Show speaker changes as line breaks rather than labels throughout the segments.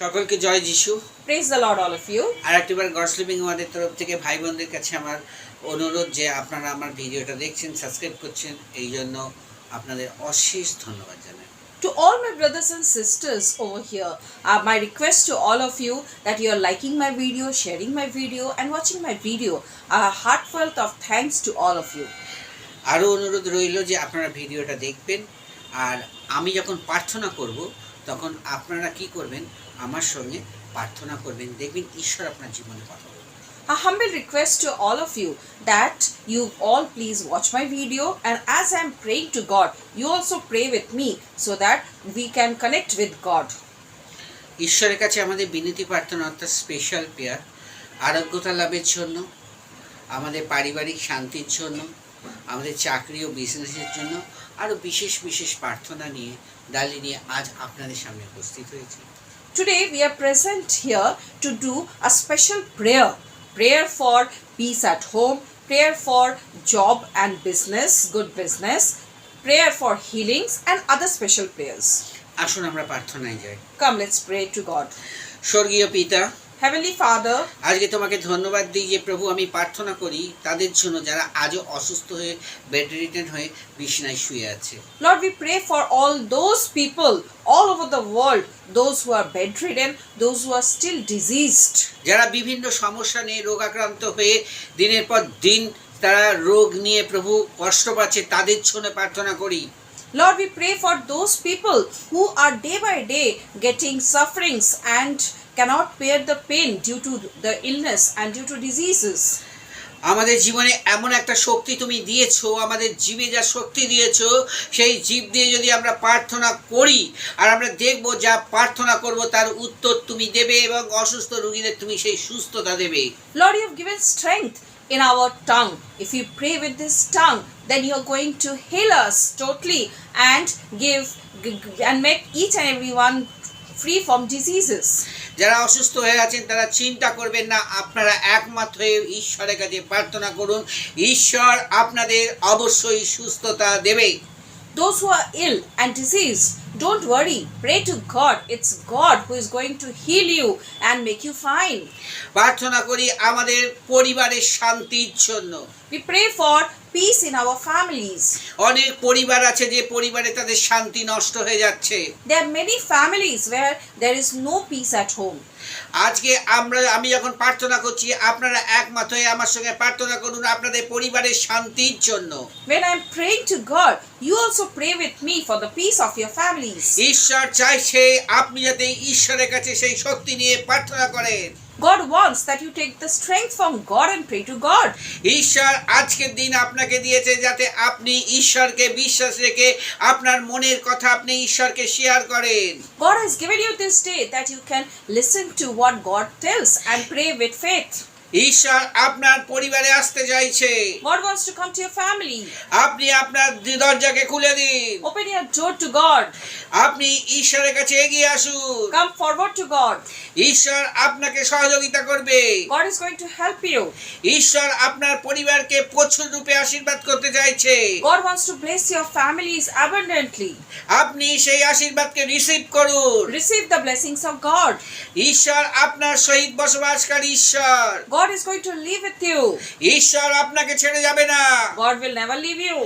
সকলকে জয় যিশু
Praise the Lord, all of you.
আর একটিবার গড স্লিপিং আমাদের তরফ থেকে ভাই বোনদের কাছে আমার অনুরোধ যে আপনারা আমার ভিডিওটা দেখছেন সাবস্ক্রাইব করছেন এই জন্য আপনাদের অশেষ ধন্যবাদ জানাই
To all my brothers and sisters over here, uh, my request to all of you that you are liking my video, sharing my video, and watching my video. A uh, heartfelt of thanks to all of you.
আরও অনুরোধ রইল যে আপনারা ভিডিওটা দেখবেন আর আমি যখন প্রার্থনা করব তখন আপনারা কি করবেন আমার সঙ্গে প্রার্থনা করবেন দেখবেন ঈশ্বর আপনার জীবনে কথা বলবেন
A humble request to all of you that you all please watch my video and as I am praying to God, you also pray with me so that we can connect with God.
ঈশ্বরের কাছে আমাদের বিনতি প্রার্থনা অর্থাৎ special pair আরোগ্যতা লাভের জন্য আমাদের পারিবারিক শান্তির জন্য আমাদের চাকরি ও বিজনেসের জন্য আরও বিশেষ বিশেষ প্রার্থনা নিয়ে ডালি নিয়ে আজ আপনাদের সামনে উপস্থিত হয়েছি
Today we are present here to do a special prayer. Prayer for peace at home, prayer for job and business, good business, prayer for healings and other special prayers.
আসুন আমরা প্রার্থনায় যাই
Come, let's pray to God.
স্বর্গীয় পিতা
Heavenly Father,
আজকে তোমাকে ধন্যবাদ দিই যে প্রভু আমি প্রার্থনা করি তাদের জন্য যারা আজও অসুস্থ হয়ে বেড রিটেন হয়ে বিছনায় শুয়ে আছে
Lord, we pray for all those people all over the world, those who are bedridden, those who are still diseased.
যারা বিভিন্ন সমস্যা নিয়ে রোগাক্রান্ত হয়ে দিনের পর দিন তারা রোগ নিয়ে প্রভু কষ্ট পাচ্ছে তাদের জন্য প্রার্থনা করি
Lord, we pray for those people who are day by day getting sufferings and cannot bear the pain due to the illness and due to diseases.
আমাদের জীবনে এমন একটা শক্তি তুমি দিয়েছ আমাদের জীবে যা শক্তি দিয়েছ সেই জীব দিয়ে যদি আমরা প্রার্থনা করি আর আমরা দেখব যা প্রার্থনা করব তার উত্তর তুমি দেবে এবং অসুস্থ রোগীদের তুমি সেই সুস্থতা দেবে।
Lord you have given strength in our tongue if you pray with this tongue then you are going to heal us totally and give and make each and everyone free from diseases.
যারা অসুস্থ হয়ে আছেন তারা চিন্তা করবেন না আপনারা একমাত্র ঈশ্বরের কাছে প্রার্থনা করুন ঈশ্বর আপনাদের অবশ্যই সুস্থতা দেবে
Those who are ill and diseased, don't worry. Pray to God. It's God who is going to heal you and make you fine.
প্রার্থনা করি আমাদের পরিবারের শান্তির জন্য
We pray for peace in our families.
অনেক পরিবার আছে যে পরিবারে তাদের শান্তি নষ্ট হয়ে যাচ্ছে
There are many families where there is no peace at home.
আজকে আমরা আমি যখন প্রার্থনা করছি আপনারা একমত হয়ে আমার সঙ্গে প্রার্থনা করুন আপনাদের পরিবারের শান্তির জন্য
When I'm praying to God, you also pray with me for the peace of your families.
ঈশ্বর চাইছে আপনি যাতে ঈশ্বরের কাছে সেই শক্তি নিয়ে প্রার্থনা করেন
God wants that you take the strength from God and pray to God.
ঈশ্বর আজকের দিন আপনাকে দিয়েছে যাতে আপনি ঈশ্বরকে বিশ্বাস রেখে আপনার মনের কথা আপনি ঈশ্বরকে শেয়ার করেন
God has given you this day that you can listen to what God tells and pray with faith.
ঈশ্বর আপনার পরিবারে আসতে চাইছে
God wants to come to your family.
আপনি আপনার দরজাকে খুলে দিন
Open your door to God.
আপনি ঈশ্বরের কাছে এগিয়ে আসুন
Come forward to God.
ঈশ্বর আপনাকে সহযোগিতা করবে
God is going to help you.
ঈশ্বর আপনার পরিবারকে প্রচুর রূপে আশীর্বাদ করতে চাইছে
God wants to bless your families abundantly.
আপনি সেই আশীর্বাদকে রিসিভ করুন
Receive the blessings of God.
ঈশ্বর আপনার সহিত বসবাসকারী ঈশ্বর
God is going to live with you.
ঈশ্বর আপনাকে ছেড়ে যাবে না
God will never leave you.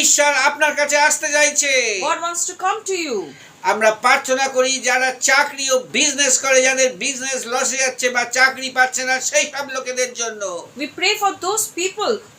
ঈশ্বর আপনার কাছে আসতে চাইছে
God wants to come to you.
আমরা প্রার্থনা করি যারা চাকরি ও বিজনেস করে যাদের বিজনেস লসে যাচ্ছে বা চাকরি পাচ্ছে না সেই সব লোকেদের জন্য
We pray for those people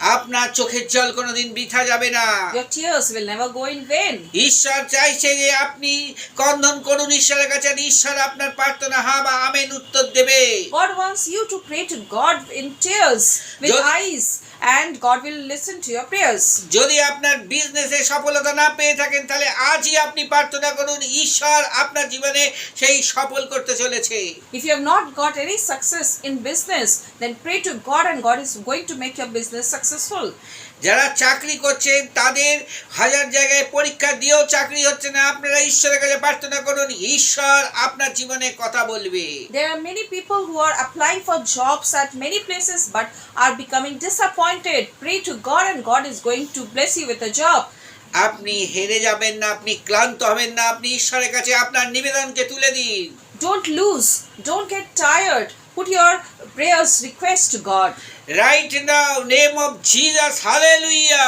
আপনার চোখের জল কোনোদিন বৃথা যাবে না
Your tears will never go in vain.
ঈশ্বর চাইছে যে আপনি কন্দন করুন ঈশ্বরের কাছে আর ঈশ্বর আপনার প্রার্থনা হা বা আমেন উত্তর দেবে
God wants you to pray to God in tears with eyes and God will listen to your prayers.
যদি আপনার বিজনেসে সফলতা না পেয়ে থাকেন তাহলে আজই আপনি প্রার্থনা করুন ঈশ্বর আপনার জীবনে সেই সফল করতে চলেছে
If you have not got any success in business, then pray to God and God is going to make your business successful.
যারা চাকরি করছেন তাদের হাজার জায়গায় পরীক্ষা দিয়েও চাকরি হচ্ছে না আপনারা ঈশ্বরের কাছে প্রার্থনা করুন ঈশ্বর আপনার জীবনে কথা বলবে
There are many people who are applying for jobs at many places but are becoming disappointed. Pray to God and God is going to bless you with a job.
আপনি হেরে যাবেন না আপনি ক্লান্ত হবেন না আপনি ঈশ্বরের কাছে আপনার নিবেদনকে তুলে দিন
Don't lose. Don't get tired. Put your prayers request to God.
Right now name of Jesus hallelujah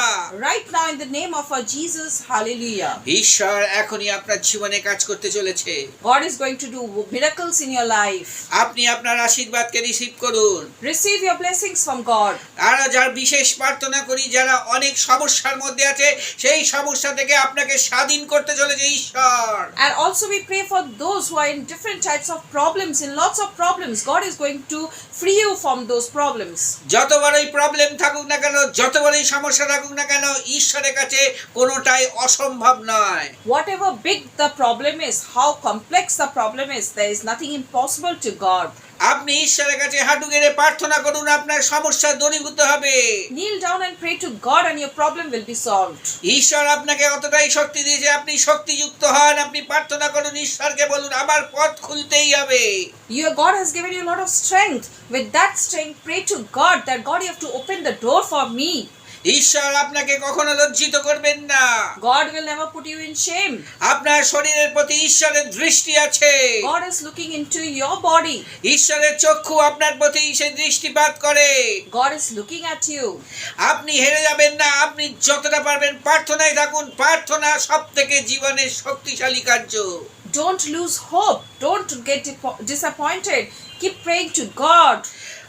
Right now in the name of our Jesus, hallelujah.
ঈশ্বর এখনই আপনার জীবনে কাজ করতে চলেছে
God is going to do miracles in your life.
আপনি আপনার আশীর্বাদকে রিসিভ করুন
Receive your blessings from God.
আর যার বিশেষ প্রার্থনা করি যারা অনেক সমস্যার মধ্যে আছে সেই সমস্যা থেকে আপনাকে স্বাধীন করতে চলেছে ঈশ্বর
And also we pray for those who are in different types of problems, in lots of problems. God is going to free you from those problems.
যতবারই প্রবলেম থাকুক না কেন, যতবারই সমস্যা থাকুক না কেন, ঈশ্বরের কাছে কোনোটাই অসম্ভব নয়।
Whatever big the problem is how complex the problem is there is nothing impossible to God
আপনি ঈশ্বরের কাছে হাঁটু গেড়ে প্রার্থনা করুন আপনার সমস্যা দূরীভূত হবে।
Kneel down and pray to God and your problem will be solved
ঈশ্বর আপনাকে অতটাই শক্তি দিয়ে যে আপনি শক্তিযুক্ত হন আপনি প্রার্থনা করুন ঈশ্বরকে বলুন আমার পথ খুলতেই হবে।
Your God has given you lot of strength with that strength pray to God that God you have to open the door for me
ঈশ্বর আপনাকে কখনো লজ্জিত করবেন না।
God will never put you in shame
আপনার শরীরের প্রতি ঈশ্বরের দৃষ্টি আছে।
God is looking into your body
ঈশ্বরের চক্ষু আপনার প্রতি সে দৃষ্টিপাত করে।
God is looking at you
আপনি হেরে যাবেন না আপনি যতটা পারবেন প্রার্থনায় থাকুন। প্রার্থনা সবথেকে জীবনের শক্তিশালী কার্য।
Don't lose hope don't get disappointed keep praying to God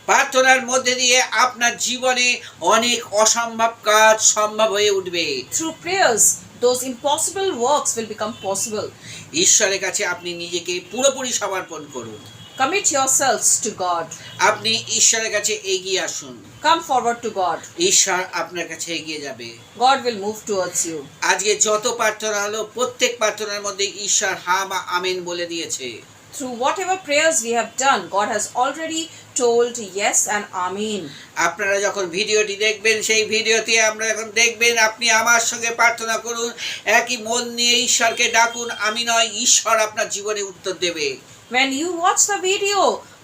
প্রার্থনার মধ্যে দিয়ে আপনার জীবনে অনেক অসম্ভব কাজ সম্ভব হয়ে উঠবে।
Through prayers, those impossible works will become possible
ঈশ্বরের কাছে আপনি নিজেকে পুরোপুরি সমর্পণ করুন।
Commit yourselves টু গড
আপনি ঈশ্বরের কাছে এগিয়ে আসুন।
কাম ফরওয়ার্ড টু গড
ঈশ্বর আপনার কাছে এগিয়ে যাবে।
God will move towards you.
আজকে যত প্রার্থনা হলো প্রত্যেক প্রার্থনার মধ্যে ঈশ্বর হা বা আমেন বলে দিয়েছে।
Through whatever prayers we have done, God has already told yes and amen.
আপনারা যখন ভিডিওটি দেখবেন সেই ভিডিওতে আমরা যখন দেখবেন আপনি আমার সঙ্গে প্রার্থনা করুন একই মন নিয়ে ঈশ্বরকে ডাকুন আমি নয় ঈশ্বর আপনার জীবনে উত্তর দেবে
When you watch the video,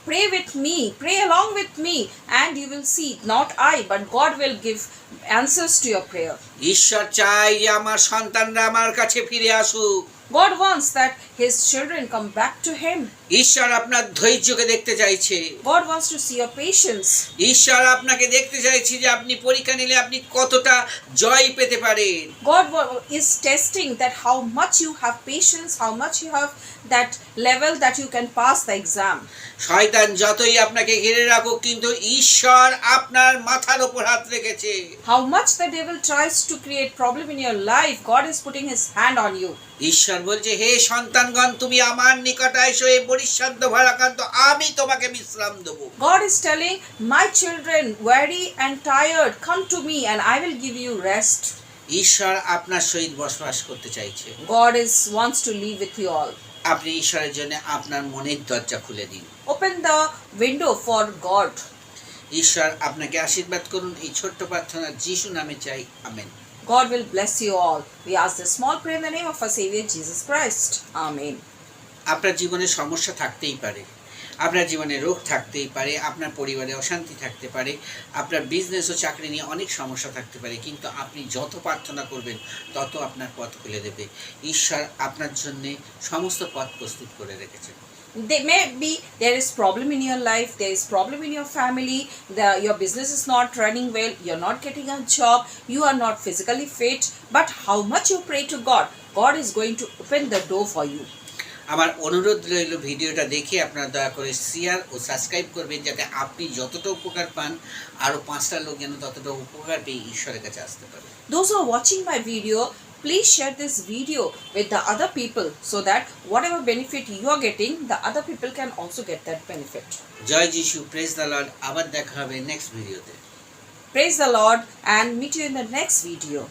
pray with me, pray along with me, and you will see not I, but God will give answers to your prayer.
ঈশ্বর চাই যে আমার সন্তানরা আমার কাছে ফিরে আসুক
God wants that His children come back to Him.
ঈশ্বর আপনার ধৈর্যকে দেখতে চাইছে
God wants to see your patience.
ঈশ্বর আপনাকে দেখতে চাইছে যে আপনি পরীক্ষা নিলে আপনি কতটা জয় পেতে পারেন
God is testing that how much you have patience, how much you have that level that you can pass the exam.
শয়তান যতই আপনাকে ঘিরে রাখুক কিন্তু ঈশ্বর আপনার মাথার ওপর হাত রেখেছে
How much the devil tries to create problem in your life, God is putting His hand on you.
ঈশ্বর বলছে হে সন্তানগণ তুমি আমার নিকট এসো এই পরিশ্রান্ত ভারাকান্ত আমি তোমাকে বিশ্রাম দেবো
God is telling, My children, weary and tired, come to me and I will give you rest.
ঈশ্বর আপনার সহিত বসবাস করতে চাইছে
God is wants to live with you all.
আপনি ঈশ্বরের জন্য আপনার মনের দরজা খুলে দিন
Open the window for God.
ঈশ্বর আপনাকে আশীর্বাদ করুন এই ছোট্ট প্রার্থনা যিশু নামে চাই amen
God will bless you all. We ask this small prayer in the name of our Savior Jesus Christ. Amen.
আপনার জীবনে সমস্যা থাকতেই পারে আপনার জীবনে রোগ থাকতেই পারে আপনার পরিবারে অশান্তি থাকতে পারে আপনার বিজনেস ও চাকরি নিয়ে অনেক সমস্যা থাকতে পারে কিন্তু আপনি যত প্রার্থনা করবেন তত আপনার পথ খুলে দেবে ঈশ্বর আপনার জন্যে সমস্ত পথ প্রস্তুত করে রেখেছেন
There may be there is problem in your life, there is problem in your family, the, your business is not running well, you're not getting a job, you are not physically fit, but how much you pray to God, God is going to open the door for you.
আমার অনুরোধ রইল ভিডিওটা দেখে আপনারা দয়া করে share ও subscribe করবেন যাতে আপনি যতটা উপকার পান আরও পাঁচটা লোক যেন ততটা উপকার পেয়ে ঈশ্বরের কাছে আসতে পারে
who are watching my video, please share this video with the other people so that whatever benefit you are getting, the other people can also get that benefit.
জয় যিশু প্রেস দ্য লর্ড আবার দেখা হবে next ভিডিওতে
Praise the Lord and meet you in the next video.